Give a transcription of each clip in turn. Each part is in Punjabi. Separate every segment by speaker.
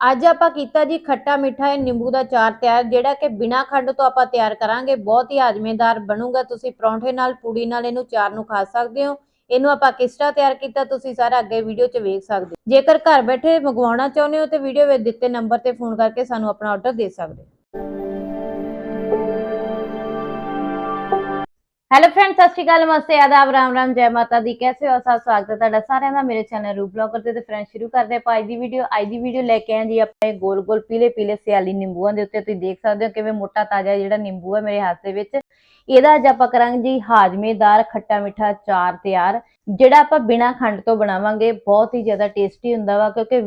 Speaker 1: ਅੱਜ ਆਪਾਂ ਕੀਤਾ ਜੀ ਖੱਟਾ ਮਿੱਠਾ, ਇਹ ਨਿੰਬੂ ਦਾ ਚਾਰ ਤਿਆਰ, ਜਿਹੜਾ ਕਿ ਬਿਨਾਂ ਖੰਡ ਤੋਂ ਆਪਾਂ ਤਿਆਰ ਕਰਾਂਗੇ। ਬਹੁਤ ਹੀ ਆਜ਼ਮੇਦਾਰ ਬਣੂਗਾ, ਤੁਸੀਂ ਪਰੌਂਠੇ ਨਾਲ, ਪੂੜੀ ਨਾਲ ਇਹਨੂੰ ਚਾਰ ਨੂੰ ਖਾ ਸਕਦੇ ਹੋ। ਇਹਨੂੰ ਆਪਾਂ ਕਿਸ ਤਰ੍ਹਾਂ ਤਿਆਰ ਕੀਤਾ, ਤੁਸੀਂ ਸਾਰਾ ਅੱਗੇ ਵੀਡੀਓ 'ਚ ਵੇਖ ਸਕਦੇ ਹੋ। ਜੇਕਰ ਘਰ ਬੈਠੇ ਮੰਗਵਾਉਣਾ ਚਾਹੁੰਦੇ ਹੋ, ਤੇ ਵੀਡੀਓ ਵਿੱਚ ਦਿੱਤੇ ਨੰਬਰ ਤੇ ਫੋਨ ਕਰਕੇ ਸਾਨੂੰ ਆਪਣਾ ਆਰਡਰ ਦੇ ਸਕਦੇ ਹੋ। ਹੈਲੋ ਫਰੈਂਡ ਸਤਿ ਸ਼੍ਰੀ ਅਕਾਲ, ਨਮਸਤੇ, ਆਦਾਬ, ਰਾਮ ਰਾਮ, ਜੈ ਮਾਤਾ ਦੀ। ਕੈਸੇ ਹੋ? ਸਭ ਸਵਾਗਤ ਹੈ ਤੁਹਾਡਾ ਸਾਰਿਆਂ ਦਾ। ਮੇਰੇ ਚੈਨਲ ਰੂ ਬਲੌਗਰ ਤੇ ਫਰੈਂਡ ਸ਼ੁਰੂ ਕਰਦੇ ਆਪਾਂ ਅੱਜ ਦੀ ਵੀਡੀਓ ਅੱਜ ਦੀ ਵੀਡੀਓ ਲੈ ਕੇ ਆਏ ਜੀ ਆਪਣੇ ਗੋਲ ਗੋਲ, ਪੀਲੇ ਪੀਲੇ ਸਿਆਲੀ ਨਿੰਬੂਆਂ ਦੇ ਉੱਤੇ। ਤੁਸੀਂ ਦੇਖ ਸਕਦੇ ਹੋ ਕਿਵੇਂ ਮੋਟਾ ਤਾਜ਼ਾ ਜਿਹੜਾ ਨਿੰਬੂ ਹੈ ਮੇਰੇ ਹੱਥ ਦੇ ਵਿੱਚ। ਇਹਦਾ ਅੱਜ ਆਪਾਂ ਕਰਾਂਗੇ ਜੀ ਹਾਜ਼ਮੇਦਾਰ ਖੱਟਾ ਮਿੱਠਾ ਚਾਰ ਤਿਆਰ। ਜਿਹੜਾ ਆਪਾਂ ਬਿਨਾ ਖੰਡ ਤੋਂ ਬਣਾਵਾਂਗੇ, ਬਹੁਤ ਹੀ ਜ਼ਿਆਦਾ ਟੇਸਟੀ ਹੁੰਦਾ ਵਾ, ਕਿਉਂਕਿ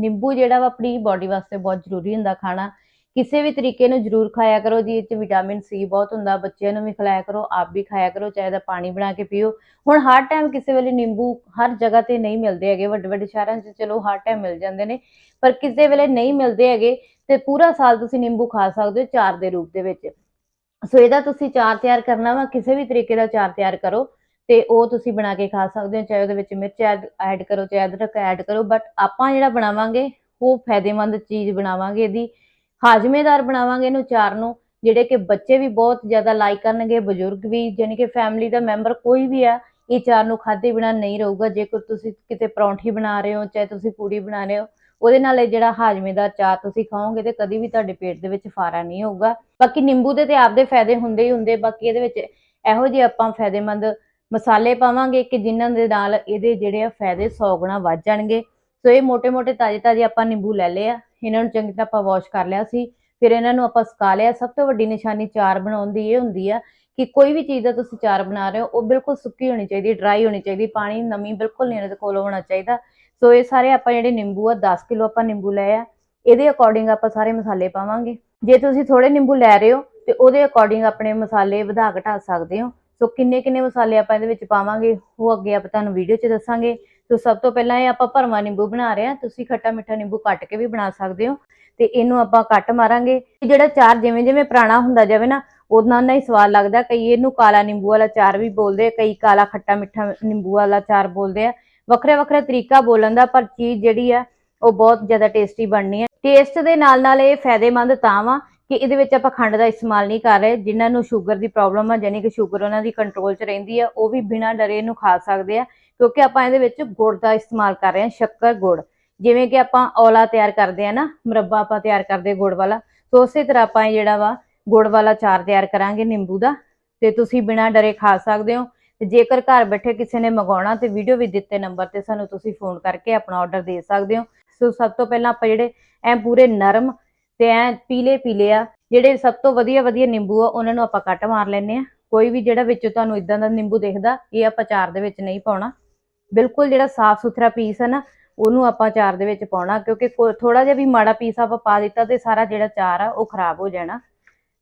Speaker 1: ਨਿੰਬੂ ਜਿਹੜਾ ਵਾ ਆਪਣੀ ਬਾਡੀ ਵਾਸਤੇ ਬਹੁਤ ਜ਼ਰੂਰੀ ਹੁੰਦਾ ਖਾਣਾ। ਕਿਸੇ ਵੀ ਤਰੀਕੇ ਨੂੰ ਜ਼ਰੂਰ ਖਾਇਆ ਕਰੋ ਜੀ ਇਹ ਚ ਵਿਟਾਮਿਨ ਸੀ ਬਹੁਤ ਹੁੰਦਾ, ਬੱਚਿਆਂ ਨੂੰ ਵੀ ਖਿਲਾਇਆ ਕਰੋ, ਆਪ ਵੀ ਖਾਇਆ ਕਰੋ, ਚਾਹੇ ਦਾ ਪਾਣੀ ਬਣਾ ਕੇ ਪੀਓ। ਹੁਣ ਹਰ ਟਾਈਮ ਕਿਸੇ ਵੇਲੇ ਨਿੰਬੂ ਹਰ ਜਗ੍ਹਾ ਤੇ ਨਹੀਂ ਮਿਲਦੇ ਹੈਗੇ, ਵੱਡੇ ਵੱਡੇ ਸ਼ਹਿਰਾਂ 'ਚ ਚਲੋ ਹਰ ਟਾਈਮ ਮਿਲ ਜਾਂਦੇ ਨੇ, ਪਰ ਕਿਸੇ ਵੇਲੇ ਨਹੀਂ ਮਿਲਦੇ ਹੈਗੇ ਤੇ ਪੂਰਾ ਸਾਲ ਤੁਸੀਂ ਨਿੰਬੂ ਖਾ ਸਕਦੇ ਹੋ ਚਾਰ ਦੇ ਰੂਪ ਦੇ ਵਿੱਚ। ਸੋ ਇਹਦਾ ਤੁਸੀਂ ਚਾਰ ਤਿਆਰ ਕਰਨਾ ਵਾ, ਕਿਸੇ ਵੀ ਤਰੀਕੇ ਦਾ ਚਾਰ ਤਿਆਰ ਕਰੋ ਤੇ ਉਹ ਤੁਸੀਂ ਬਣਾ ਕੇ ਖਾ ਸਕਦੇ ਹੋ, ਚਾਹੇ ਉਹਦੇ ਵਿੱਚ ਮਿਰਚ ਐਡ ਕਰੋ, ਚਾਹੇ ਅਦਰਕ ਐਡ ਕਰੋ ਬਟ ਆਪਾਂ ਜਿਹੜਾ ਬਣਾਵਾਂਗੇ, ਉਹ ਫਾਇਦੇਮੰਦ ਚੀਜ਼ ਬਣਾਵਾਂਗੇ ਇਹਦੀ। ਹਾਜ਼ਮੇਦਾਰ ਬਣਾਵਾਂਗੇ ਇਹਨੂੰ ਚਾਰ ਨੂੰ, ਜਿਹੜੇ ਕਿ ਬੱਚੇ ਵੀ ਬਹੁਤ ਜ਼ਿਆਦਾ ਲਾਈਕ ਕਰਨਗੇ, ਬਜ਼ੁਰਗ ਵੀ ਯਾਨੀ ਕਿ ਫੈਮਿਲੀ ਦਾ ਮੈਂਬਰ ਕੋਈ ਵੀ ਆ, ਇਹ ਚਾਰ ਨੂੰ ਖਾਦੇ ਬਿਨਾ ਨਹੀਂ ਰਹੂਗਾ। ਜੇਕਰ ਤੁਸੀਂ ਕਿਤੇ ਪਰੌਂਠੀ ਬਣਾ ਰਹੇ ਹੋ, ਚਾਹੇ ਤੁਸੀਂ ਪੂੜੀ ਬਣਾ ਰਹੇ ਹੋ, ਉਹਦੇ ਨਾਲ ਇਹ ਜਿਹੜਾ ਹਾਜ਼ਮੇਦਾਰ ਚਾਹ ਤੁਸੀਂ ਖਾਓਗੇ ਤੇ ਕਦੀ ਵੀ ਤੁਹਾਡੇ ਪੇਟ ਦੇ ਵਿੱਚ ਫਾਰਾ ਨਹੀਂ ਹੋਊਗਾ। ਬਾਕੀ ਨਿੰਬੂ ਦੇ ਤੇ ਆਪਦੇ ਫਾਇਦੇ ਹੁੰਦੇ ਹੀ ਹੁੰਦੇ, ਬਾਕੀ ਇਹਦੇ ਵਿੱਚ ਇਹੋ ਜਿਹੇ ਆਪਾਂ ਫਾਇਦੇਮੰਦ ਮਸਾਲੇ ਪਾਵਾਂਗੇ ਕਿ ਜਿਨ੍ਹਾਂ ਦੇ ਨਾਲ ਇਹਦੇ ਜਿਹੜੇ ਆ ਫਾਇਦੇ 100 ਗੁਣਾ ਵੱਧ ਜਾਣਗੇ। ਸੋ ਇਹ ਮੋٹے-ਮੋٹے ਤਾਜ਼ੇ-ਤਾਜ਼ੇ ਆਪਾਂ ਨਿੰਬੂ ਲੈ ਲਏ ਆ। ਇਹਨਾਂ ਨੂੰ ਚੰਗੀ ਤਰ੍ਹਾਂ ਆਪਾਂ ਵਾਸ਼ ਕਰ ਲਿਆ ਸੀ। ਫਿਰ ਇਹਨਾਂ ਨੂੰ ਆਪਾਂ ਸੁਕਾ ਲਿਆ। ਸਭ ਤੋਂ ਵੱਡੀ ਨਿਸ਼ਾਨੀ ਚਾਰ ਬਣਾਉਣ ਦੀ ਇਹ ਹੁੰਦੀ ਆ ਕਿ ਕੋਈ ਵੀ ਚੀਜ਼ ਦਾ ਤੁਸੀਂ ਚਾਰ ਬਣਾ ਰਹੇ ਹੋ, ਉਹ ਬਿਲਕੁਲ ਸੁੱਕੀ ਹੋਣੀ ਚਾਹੀਦੀ ਡਰਾਈ ਹੋਣੀ ਚਾਹੀਦੀ, ਪਾਣੀ ਨਮੀ ਬਿਲਕੁਲ ਨਹੀਂ ਇਹਦੇ ਕੋਲ ਹੋਣਾ ਚਾਹੀਦਾ। ਸੋ ਇਹ ਸਾਰੇ ਆਪਾਂ ਜਿਹੜੇ ਨਿੰਬੂ ਆ 10 ਕਿਲੋ ਆਪਾਂ ਨਿੰਬੂ ਲਏ ਆ। ਇਹਦੇ ਅਕੋਰਡਿੰਗ ਆਪਾਂ ਸਾਰੇ ਮਸਾਲੇ ਪਾਵਾਂਗੇ। ਜੇ ਤੁਸੀਂ ਥੋੜੇ ਨਿੰਬੂ ਲੈ ਰਹੇ ਹੋ, ਤੇ ਉਹਦੇ ਅਕੋਰਡਿੰਗ ਆਪਣੇ ਮਸਾਲੇ ਵਧਾ ਘਟਾ ਸਕਦੇ ਹੋ। ਸੋ ਕਿੰਨੇ ਕਿੰਨੇ ਮਸਾਲੇ ਆਪਾਂ ਇਹਦੇ ਵਿੱਚ ਪਾਵਾਂਗੇ, ਉਹ ਅੱਗੇ ਆਪਾਂ ਤੁਹਾਨੂੰ ਵੀਡੀਓ 'ਚ ਦੱਸਾਂਗੇ। ਸੋ ਸਭ ਤੋਂ ਪਹਿਲਾਂ ਇਹ ਆਪਾਂ ਭਰਵਾਂ ਨਿੰਬੂ ਬਣਾ ਰਹੇ ਹਾਂ। ਤੁਸੀਂ ਖੱਟਾ ਮਿੱਠਾ ਨਿੰਬੂ ਕੱਟ ਕੇ ਵੀ ਬਣਾ ਸਕਦੇ ਹੋ। ਤੇ ਇਹਨੂੰ ਆਪਾਂ ਕੱਟ ਮਾਰਾਂਗੇ। ਜਿਹੜਾ ਚਾਰ ਜਿਵੇਂ ਜਿਵੇਂ ਪੁਰਾਣਾ ਹੁੰਦਾ ਜਾਵੇ ਨਾ ਉਹਨਾਂ ਨਾਲ ਹੀ ਸਵਾਦ ਲੱਗਦਾ। ਕਈ ਇਹਨੂੰ ਕਾਲਾ ਨਿੰਬੂ ਵਾਲਾ ਚਾਰ ਵੀ ਬੋਲਦੇ ਆ, ਕਈ ਕਾਲਾ ਖੱਟਾ ਮਿੱਠਾ ਨਿੰਬੂ ਵਾਲਾ ਚਾਰ ਬੋਲਦੇ ਆ। ਵੱਖਰੇ ਵੱਖਰੇ ਤਰੀਕਾ ਬੋਲਣ ਦਾ, ਪਰ ਚੀਜ਼ ਜਿਹੜੀ ਆ, ਉਹ ਬਹੁਤ ਜ਼ਿਆਦਾ ਟੇਸਟੀ ਬਣਨੀ ਹੈ ਟੇਸਟ ਦੇ ਨਾਲ ਨਾਲ ਇਹ ਫਾਇਦੇਮੰਦ ਤਾਂ ਵਾ ਕਿ ਇਹਦੇ ਵਿੱਚ ਆਪਾਂ ਖੰਡ ਦਾ ਇਸਤੇਮਾਲ ਨਹੀਂ ਕਰ ਰਹੇ, ਜਿਨ੍ਹਾਂ ਨੂੰ ਸ਼ੂਗਰ ਦੀ ਪ੍ਰੋਬਲਮ ਆ ਯਾਨੀ ਕਿ ਸ਼ੂਗਰ ਉਹਨਾਂ ਦੀ ਕੰਟਰੋਲ 'ਚ ਰਹਿੰਦੀ ਆ, ਉਹ ਵੀ ਬਿਨਾਂ ਡਰੇ ਇਹਨੂੰ ਖਾ ਸਕਦੇ ਆ, ਕਿਉਂਕਿ ਆਪਾਂ ਇਹਦੇ ਵਿੱਚ ਗੁੜ ਦਾ ਇਸਤੇਮਾਲ ਕਰ ਰਹੇ ਹਾਂ ਸ਼ੱਕਰ ਗੁੜ। ਜਿਵੇਂ ਕਿ ਆਪਾਂ ਔਲਾ ਤਿਆਰ ਕਰਦੇ ਆ ਨਾ, ਮੁਰੱਬਾ ਆਪਾਂ ਤਿਆਰ ਕਰਦੇ ਗੁੜ ਵਾਲਾ, ਸੋ ਉਸੇ ਤਰ੍ਹਾਂ ਆਪਾਂ ਇਹ ਜਿਹੜਾ ਵਾ, ਗੁੜ ਵਾਲਾ ਚਾਰ ਤਿਆਰ ਕਰਾਂਗੇ ਨਿੰਬੂ ਦਾ, ਤੇ ਤੁਸੀਂ ਬਿਨਾਂ ਡਰੇ ਖਾ ਸਕਦੇ ਹੋ। ਤੇ ਜੇਕਰ ਘਰ ਬੈਠੇ ਕਿਸੇ ਨੇ ਮੰਗਾਉਣਾ ਤੇ ਵੀਡੀਓ ਵੀ ਦਿੱਤੇ ਨੰਬਰ ਤੇ ਸਾਨੂੰ ਤੁਸੀਂ ਫੋਨ ਕਰਕੇ ਆਪਣਾ ਆਰਡਰ ਦੇ ਸਕਦੇ ਹੋ। ਸੋ ਸਭ ਤੋਂ ਪਹਿਲਾਂ ਆਪਾਂ ਜਿਹੜੇ ਐ ਪੂਰੇ ਨਰਮ ਤੇ ਐ ਪੀਲੇ ਪੀਲੇ ਆ, ਜਿਹੜੇ ਸਭ ਤੋਂ ਵਧੀਆ ਵਧੀਆ ਨਿੰਬੂ ਆ, ਉਹਨਾਂ ਨੂੰ ਆਪਾਂ ਕੱਟ ਮਾਰ ਲੈਨੇ ਆ। ਕੋਈ ਵੀ ਜਿਹੜਾ ਵਿੱਚ ਤੁਹਾਨੂੰ ਇਦਾਂ ਦਾ ਨਿੰਬੂ ਦਿਖਦਾ, ਇਹ ਆਪਾਂ ਚਾਰ ਦੇ ਵਿੱਚ ਨਹੀਂ ਪਾਉਣਾ। ਬਿਲਕੁਲ ਜਿਹੜਾ ਸਾਫ਼ ਸੁਥਰਾ ਪੀਸ ਹੈ ਨਾ, ਉਹਨੂੰ ਆਪਾਂ ਚਾਰ ਦੇ ਵਿੱਚ ਪਾਉਣਾ, ਕਿਉਂਕਿ ਥੋੜਾ ਜਿਹਾ ਵੀ ਮਾੜਾ ਪੀਸ ਆਪਾਂ ਪਾ ਦਿੱਤਾ ਤੇ ਸਾਰਾ ਜਿਹੜਾ ਚਾਰ ਆ, ਉਹ ਖਰਾਬ ਹੋ ਜਾਣਾ।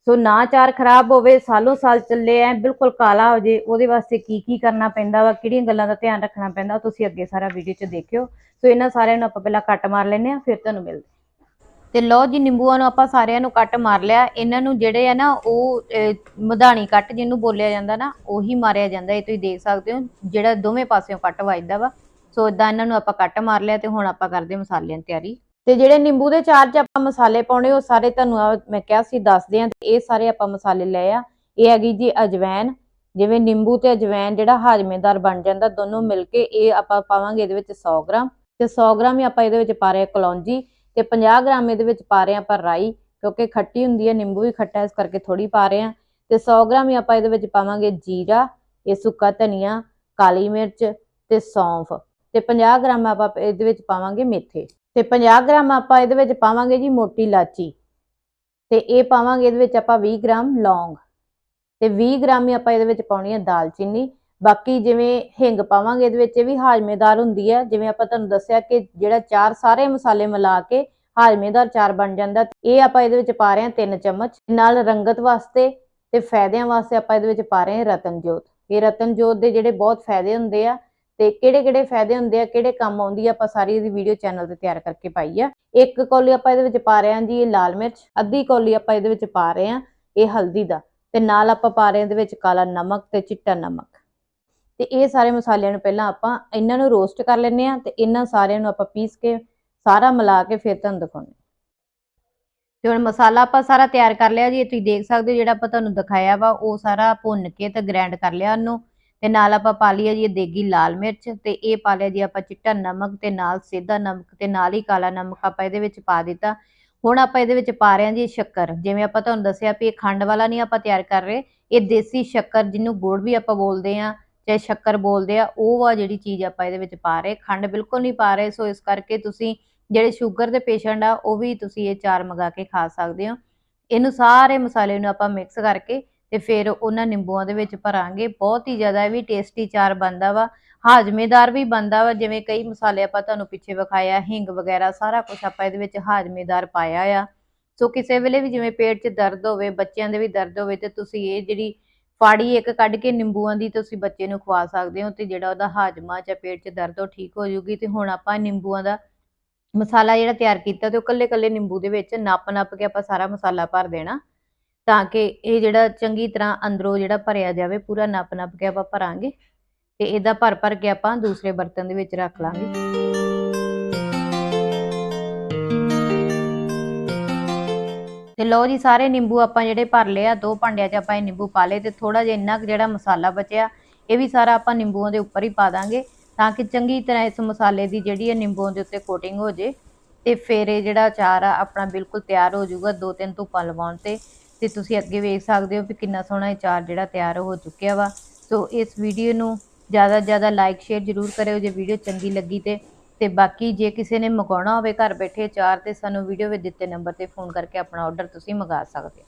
Speaker 1: ਸੋ ਨਾ ਚਾਰ ਖਰਾਬ ਹੋਵੇ, ਸਾਲੋ ਸਾਲ ਚੱਲੇ ਐ, ਬਿਲਕੁਲ ਕਾਲਾ ਹੋ ਜੇ, ਉਹਦੇ ਵਾਸਤੇ ਕੀ ਕੀ ਕਰਨਾ ਪੈਂਦਾ ਵਾ, ਕਿਹੜੀਆਂ ਗੱਲਾਂ ਦਾ ਧਿਆਨ ਰੱਖਣਾ ਪੈਂਦਾ ਤੁਸੀਂ ਅੱਗੇ ਸਾਰਾ ਵੀਡੀਓ 'ਚ ਦੇਖਿਓ। ਸੋ ਇਹਨਾਂ ਸਾਰਿਆਂ ਨੂੰ ਆਪਾਂ ਪਹਿਲਾਂ ਕੱਟ ਮਾਰ ਲੈਨੇ ਆ, ਫਿਰ ਤੁਹਾਨੂੰ ਮਿਲਦੇ ਤੇ ਲਓ ਜੀ, ਨਿੰਬੂਆਂ ਨੂੰ ਆਪਾਂ ਸਾਰਿਆਂ ਨੂੰ ਕੱਟ ਮਾਰ ਲਿਆ। ਇਹਨਾਂ ਨੂੰ ਜਿਹੜੇ ਆ ਨਾ, ਉਹ ਮਧਾਣੀ ਕੱਟ ਜਿਹਨੂੰ ਬੋਲਿਆ ਜਾਂਦਾ ਨਾ, ਉਹੀ ਮਾਰਿਆ ਜਾਂਦਾ। ਇਹ ਤੁਸੀਂ ਦੇਖ ਸਕਦੇ ਹੋ, ਜਿਹੜਾ ਦੋਵੇਂ ਪਾਸਿਓਂ ਕੱਟ ਵੱਜਦਾ ਵਾ। ਸੋ ਇਦਾਂ ਇਹਨਾਂ ਨੂੰ ਆਪਾਂ ਕੱਟ ਮਾਰ ਲਿਆ ਤੇ ਹੁਣ ਆਪਾਂ ਕਰਦੇ ਮਸਾਲਿਆਂ ਦੀ ਤਿਆਰੀ। ਤੇ ਜਿਹੜੇ ਨਿੰਬੂ ਦੇ ਚਾਰ 'ਚ ਆਪਾਂ ਮਸਾਲੇ ਪਾਉਣੇ, ਉਹ ਸਾਰੇ ਤੁਹਾਨੂੰ ਮੈਂ ਕਿਹਾ ਸੀ, ਦੱਸਦੇ ਆਂ ਇਹ ਸਾਰੇ ਆਪਾਂ ਮਸਾਲੇ ਲਏ ਆ। ਇਹ ਹੈਗੀ ਜੀ ਅਜਵੈਨ। ਜਿਵੇਂ ਨਿੰਬੂ ਤੇ ਅਜਵੈਨ ਜਿਹੜਾ ਹਾਜ਼ਮੇਦਾਰ ਬਣ ਜਾਂਦਾ, ਦੋਨੋਂ ਮਿਲ ਕੇ ਇਹ ਆਪਾਂ ਪਾਵਾਂਗੇ ਇਹਦੇ ਵਿੱਚ 100 ਗ੍ਰਾਮ। ਤੇ 100 ਗ੍ਰਾਮ ਹੀ ਆਪਾਂ ਇਹਦੇ ਵਿੱਚ ਪਾ ਰਹੇ ਕਲੌਂਜੀ। ਤੇ 50 ਗ੍ਰਾਮ ਇਹਦੇ ਵਿੱਚ ਪਾ ਰਹੇ ਆਪਾਂ ਰਾਈ, ਕਿਉਂਕਿ ਖੱਟੀ ਹੁੰਦੀ ਹੈ, ਨਿੰਬੂ ਵੀ ਖੱਟਾ ਇਸ ਕਰਕੇ ਥੋੜੀ ਪਾ ਰਹੇ ਆ ਤੇ 100 ਗ੍ਰਾਮ ਹੀ ਆਪਾਂ ਇਹਦੇ ਵਿੱਚ ਪਾਵਾਂਗੇ ਜੀਰਾ, ਇਹ ਸੁੱਕਾ ਧਨੀਆ, ਕਾਲੀ ਮਿਰਚ ਤੇ ਸੌਂਫ। ਤੇ 50 ਗ੍ਰਾਮ ਆਪਾਂ ਇਹਦੇ ਵਿੱਚ ਪਾਵਾਂਗੇ ਮੇਥੇ। ਤੇ 50 ਗ੍ਰਾਮ ਆਪਾਂ ਇਹਦੇ ਵਿੱਚ ਪਾਵਾਂਗੇ ਜੀ ਮੋਟੀ ਇਲਾਚੀ। ਤੇ ਇਹ ਪਾਵਾਂਗੇ ਇਹਦੇ ਵਿੱਚ ਆਪਾਂ 20 ਗ੍ਰਾਮ ਲੌਂਗ। ਤੇ 20 ਗ੍ਰਾਮ ਹੀ ਆਪਾਂ ਇਹਦੇ ਵਿੱਚ ਪਾਉਣੀ ਹੈ ਦਾਲਚੀਨੀ। ਬਾਕੀ ਜਿਵੇਂ ਹਿੰਗ ਪਾਵਾਂਗੇ ਇਹਦੇ ਵਿੱਚ ਇਹ ਵੀ ਹਾਜ਼ਮੇਦਾਰ ਹੁੰਦੀ ਹੈ। ਜਿਵੇਂ ਆਪਾਂ ਤੁਹਾਨੂੰ ਦੱਸਿਆ ਕਿ ਜਿਹੜਾ ਚਾਰ ਸਾਰੇ ਮਸਾਲੇ ਮਿਲਾ ਕੇ ਹਾਜ਼ਮੇਦਾਰ ਚਾਰ ਬਣ ਜਾਂਦਾ ਇਹ ਆਪਾਂ ਇਹਦੇ ਵਿੱਚ ਪਾ ਰਹੇ ਹਾਂ 3 ਚਮਚ। ਨਾਲ ਰੰਗਤ ਵਾਸਤੇ ਤੇ ਫਾਇਦਿਆਂ ਵਾਸਤੇ ਆਪਾਂ ਇਹਦੇ ਵਿੱਚ ਪਾ ਰਹੇ ਹਾਂ ਰਤਨਜੋਤ। ਇਹ ਰਤਨਜੋਤ ਦੇ ਜਿਹੜੇ ਬਹੁਤ ਫਾਇਦੇ ਹੁੰਦੇ ਆ ਤੇ ਕਿਹੜੇ ਕਿਹੜੇ ਫਾਇਦੇ ਹੁੰਦੇ ਆ, ਕਿਹੜੇ ਕੰਮ ਆਉਂਦੀ ਆ, ਆਪਾਂ ਸਾਰੀ ਇਹਦੀ ਵੀਡੀਓ ਚੈਨਲ ਤੇ ਤਿਆਰ ਕਰਕੇ ਪਾਈ ਆ। ਇੱਕ ਕੌਲੀ ਆਪਾਂ ਇਹਦੇ ਵਿੱਚ ਪਾ ਰਹੇ ਹਾਂ ਜੀ, ਇਹ ਲਾਲ ਮਿਰਚ। ਅੱਧੀ ਕੌਲੀ ਆਪਾਂ ਇਹਦੇ ਵਿੱਚ ਪਾ ਰਹੇ ਹਾਂ ਇਹ ਹਲਦੀ ਦਾ। ਤੇ ਨਾਲ ਆਪਾਂ ਪਾ ਰਹੇ ਹਾਂ ਇਹਦੇ ਵਿੱਚ ਕਾਲਾ ਨਮਕ ਤੇ ਚਿੱਟਾ ਨਮਕ। ਤੇ ਇਹ ਸਾਰੇ ਮਸਾਲਿਆਂ ਨੂੰ ਪਹਿਲਾਂ ਆਪਾਂ ਇਹਨਾਂ ਨੂੰ ਰੋਸਟ ਕਰ ਲੈਂਦੇ ਆ ਤੇ ਇਹਨਾਂ ਸਾਰਿਆਂ ਨੂੰ ਆਪਾਂ ਪੀਸ ਕੇ ਸਾਰਾ ਮਿਲਾ ਕੇ ਫਿਰ ਤੁਹਾਨੂੰ ਦਿਖਾਉਂਦੇ ਤੇ ਹੁਣ ਮਸਾਲਾ ਆਪਾਂ ਸਾਰਾ ਤਿਆਰ ਕਰ ਲਿਆ ਜੀ ਤੁਸੀਂ ਦੇਖ ਸਕਦੇ ਹੋ ਜਿਹੜਾ ਆਪਾਂ ਤੁਹਾਨੂੰ ਦਿਖਾਇਆ ਵਾ, ਉਹ ਸਾਰਾ ਭੁੰਨ ਕੇ ਤੇ ਗ੍ਰਾਈਂਡ ਕਰ ਲਿਆ ਉਹਨੂੰ। ਤੇ ਨਾਲ ਆਪਾਂ ਪਾ ਲਿਆ ਜੀ ਇਹ ਦੇਗੀ ਲਾਲ ਮਿਰਚ ਤੇ ਇਹ ਪਾ ਲਿਆ ਜੀ ਆਪਾਂ ਚਿੱਟਾ ਨਮਕ ਤੇ ਨਾਲ ਸੇਧਾ ਨਮਕ ਤੇ ਨਾਲ ਹੀ ਕਾਲਾ ਨਮਕ ਆਪਾਂ ਇਹਦੇ ਵਿੱਚ ਪਾ ਦਿੱਤਾ। ਹੁਣ ਆਪਾਂ ਇਹਦੇ ਵਿੱਚ ਪਾ ਰਹੇ ਹਾਂ ਜੀ ਸ਼ੱਕਰ, ਜਿਵੇਂ ਆਪਾਂ ਤੁਹਾਨੂੰ ਦੱਸਿਆ ਵੀ ਇਹ ਖੰਡ ਵਾਲਾ ਨਹੀਂ ਆਪਾਂ ਤਿਆਰ ਕਰ ਰਹੇ, ਇਹ ਦੇਸੀ ਸ਼ੱਕਰ ਜਿਹਨੂੰ ਗੁੜ ਵੀ ਆਪਾਂ ਬੋਲਦੇ ਆ ਚਾਹੇ ਸ਼ੱਕਰ ਬੋਲਦੇ ਆ, ਉਹ ਆ ਜਿਹੜੀ ਚੀਜ਼ ਆਪਾਂ ਇਹਦੇ ਵਿੱਚ ਪਾ ਰਹੇ, ਖੰਡ ਬਿਲਕੁਲ ਨਹੀਂ ਪਾ ਰਹੇ, ਸੋ ਇਸ ਕਰਕੇ ਤੁਸੀਂ ਜਿਹੜੇ ਸ਼ੂਗਰ ਦੇ ਪੇਸ਼ੈਂਟ ਆ, ਉਹ ਵੀ ਤੁਸੀਂ ਇਹ ਚਾਰ ਮੰਗਾ ਕੇ ਖਾ ਸਕਦੇ ਹੋ। ਇਹਨੂੰ ਸਾਰੇ ਮਸਾਲੇ ਨੂੰ ਆਪਾਂ ਮਿਕਸ ਕਰਕੇ ਤੇ ਫਿਰ ਉਹਨਾਂ ਨਿੰਬੂਆਂ ਦੇ ਵਿੱਚ ਭਰਾਂਗੇ। ਬਹੁਤ ਹੀ ਜ਼ਿਆਦਾ ਵੀ ਟੇਸਟੀ ਚਾਰ ਬਣਦਾ ਵਾ। ਹਾਜ਼ਮੇਦਾਰ ਵੀ ਬਣਦਾ ਵਾ, ਜਿਵੇਂ ਕਈ ਮਸਾਲੇ ਆਪਾਂ ਤੁਹਾਨੂੰ ਪਿੱਛੇ ਵਿਖਾਇਆ, ਹਿੰਗ ਵਗੈਰਾ, ਸਾਰਾ ਕੁਝ ਆਪਾਂ ਇਹਦੇ ਵਿੱਚ ਹਾਜ਼ਮੇਦਾਰ ਪਾਇਆ ਆ। ਸੋ ਕਿਸੇ ਵੇਲੇ ਵੀ ਜਿਵੇਂ ਪੇਟ 'ਚ ਦਰਦ ਹੋਵੇ, ਬੱਚਿਆਂ ਦੇ ਵੀ ਦਰਦ ਹੋਵੇ, ਤੇ ਤੁਸੀਂ ਇਹ ਜਿਹੜੀ ਪਾੜੀ ਇੱਕ ਕੱਢ ਕੇ ਨਿੰਬੂਆਂ ਦੀ ਤੁਸੀਂ ਬੱਚੇ ਨੂੰ ਖਵਾ ਸਕਦੇ ਹੋ ਤੇ ਜਿਹੜਾ ਉਹਦਾ ਹਾਜ਼ਮਾ ਜਾਂ ਪੇਟ 'ਚ ਦਰਦ ਉਹ ਠੀਕ ਹੋ ਜਾਊਗੀ ਤੇ ਹੁਣ ਆਪਾਂ ਨਿੰਬੂਆਂ ਦਾ ਮਸਾਲਾ ਜਿਹੜਾ ਤਿਆਰ ਕੀਤਾ ਤੇ ਉਹ ਕੱਲੇ ਕੱਲੇ ਨਿੰਬੂ ਦੇ ਵਿੱਚ ਨੱਪ ਨੱਪ ਕੇ ਆਪਾਂ ਸਾਰਾ ਮਸਾਲਾ ਭਰ ਦੇਣਾ ਤਾਂ ਕਿ ਇਹ ਜਿਹੜਾ ਚੰਗੀ ਤਰ੍ਹਾਂ ਅੰਦਰੋਂ ਜਿਹੜਾ ਭਰਿਆ ਜਾਵੇ ਪੂਰਾ ਨੱਪ ਨੱਪ ਕੇ ਆਪਾਂ ਭਰਾਂਗੇ ਤੇ ਇਹਦਾ ਭਰ ਭਰ ਕੇ ਆਪਾਂ ਦੂਸਰੇ ਬਰਤਨ ਦੇ ਵਿੱਚ ਰੱਖ ਲਾਂਗੇ। ਤੇ ਲਓ ਜੀ, ਸਾਰੇ ਨਿੰਬੂ ਆਪਾਂ ਜਿਹੜੇ ਭਰ ਲਏ ਆ, ਦੋ ਭਾਂਡਿਆਂ 'ਚ ਆਪਾਂ ਇਹ ਨਿੰਬੂ ਪਾ ਲਏ ਤੇ ਥੋੜਾ ਜਿਹਾ ਇੰਨਾ ਕੁ ਜਿਹੜਾ ਮਸਾਲਾ ਬਚਿਆ, ਇਹ ਵੀ ਸਾਰਾ ਆਪਾਂ ਨਿੰਬੂਆਂ ਦੇ ਉੱਪਰ ਹੀ ਪਾ ਦਾਂਗੇ ਤਾਂ ਕਿ ਚੰਗੀ ਤਰ੍ਹਾਂ ਇਸ ਮਸਾਲੇ ਦੀ ਜਿਹੜੀ ਹੈ ਨਿੰਬੂਆਂ ਦੇ ਉੱਤੇ ਕੋਟਿੰਗ ਹੋ ਜੇ ਤੇ ਫਿਰ ਇਹ ਜਿਹੜਾ ਅਚਾਰ ਆ, ਆਪਣਾ ਬਿਲਕੁਲ ਤਿਆਰ ਹੋ ਜਾਊਗਾ ਦੋ ਤਿੰਨ ਧੁੱਪਾਂ ਲਵਾਉਣ ਤੇ ਤੇ ਤੁਸੀਂ ਅੱਗੇ ਵੇਖ ਸਕਦੇ ਹੋ ਕਿ ਕਿੰਨਾ ਸੋਹਣਾ ਇਹ ਅਚਾਰ ਜਿਹੜਾ ਤਿਆਰ ਹੋ ਚੁੱਕਿਆ ਵਾ। ਸੋ ਇਸ ਵੀਡੀਓ ਨੂੰ ਜ਼ਿਆਦਾ ਜ਼ਿਆਦਾ ਲਾਈਕ ਸ਼ੇਅਰ ਜ਼ਰੂਰ ਕਰਿਓ ਜੇ ਵੀਡੀਓ ਚੰਗੀ ਲੱਗੀ ਤੇ ਤੇ ਬਾਕੀ ਜੇ ਕਿਸੇ ਨੇ ਮੰਗਾਉਣਾ ਹੋਵੇ ਘਰ ਬੈਠੇ ਅਚਾਰ ਤੇ ਸਾਨੂੰ ਵੀਡੀਓ ਵਿੱਚ ਦਿੱਤੇ ਨੰਬਰ ਤੇ ਫੋਨ ਕਰਕੇ ਆਪਣਾ ਆਰਡਰ ਤੁਸੀਂ ਮੰਗਾ ਸਕਦੇ ਹੋ।